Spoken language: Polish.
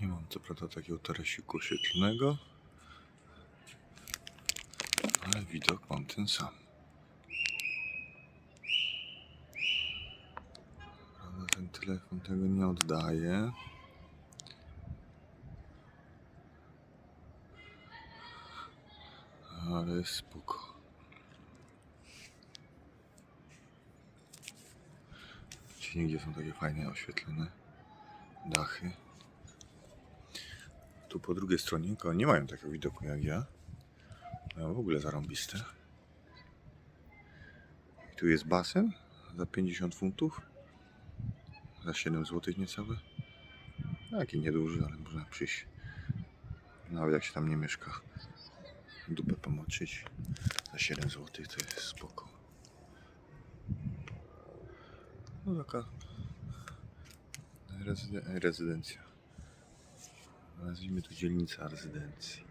Nie mam co prawda takiego tarasiku oświetlonego, ale widok mam ten sam. Prawda, ten telefon tego nie oddaje. Ale spoko. Gdzie nigdzie są takie fajne oświetlone dachy. Tu po drugiej stronie nie mają takiego widoku jak ja. Mają w ogóle zarąbiste. I tu jest basen za 50 funtów. Za 7 zł niecałe. Taki nieduży, ale można przyjść. Nawet jak się tam nie mieszka. Dupę pomoczyć. Za 7 zł to jest spoko. No taka rezyden- rezydencja. Nazwijmy to dzielnica rezydencji.